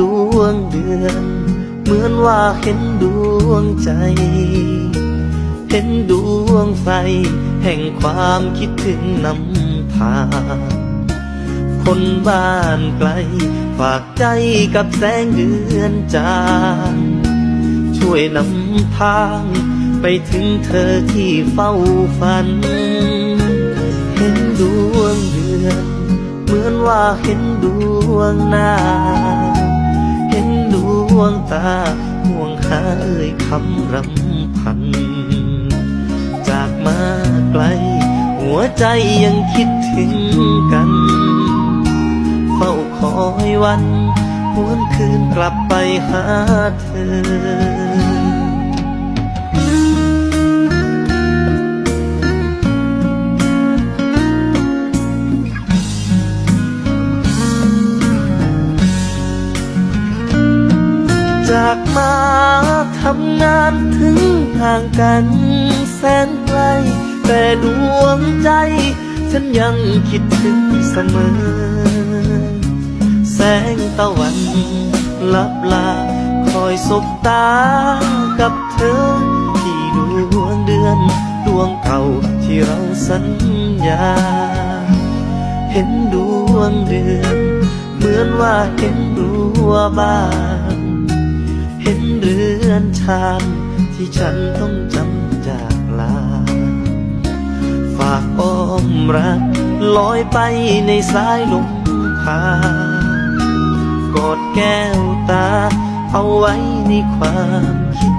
ดวงเดือน เหมือนว่าเห็นดวงใจ เห็นดวงไฟ แห่งความคิดถึงนำทางคนบ้านไกล ฝากใจกับแสงเดือนจางช่วยนำทาง ไปถึงเธอที่เฝ้าฝัน เห็นดวงเดือน เหมือนว่าเห็นดวงหน้า ดวงตาห่วงหาเอ่ยคำรำพัน จากมาไกล หัวใจยังคิดถึงกัน เฝ้าคอยวันหวนคืนกลับไปหาเธอ จากมาทำงานถึงห่างกันแสนไกล แต่ดวงใจ ฉันยังคิดถึงเสมอ แสงตะวันลับลา คอยสบตากับเธอ ที่ดวงเดือน ดวงเก่าที่เราสัญญา เห็นดวงเดือน เหมือนว่าเห็นรั้วบ้าน เห็นเรือนชานที่ฉันต้องจำจากลา ฝากอ้อมรักลอยไปในสายลมพากอดแก้วตา เอาไว้ในความคิด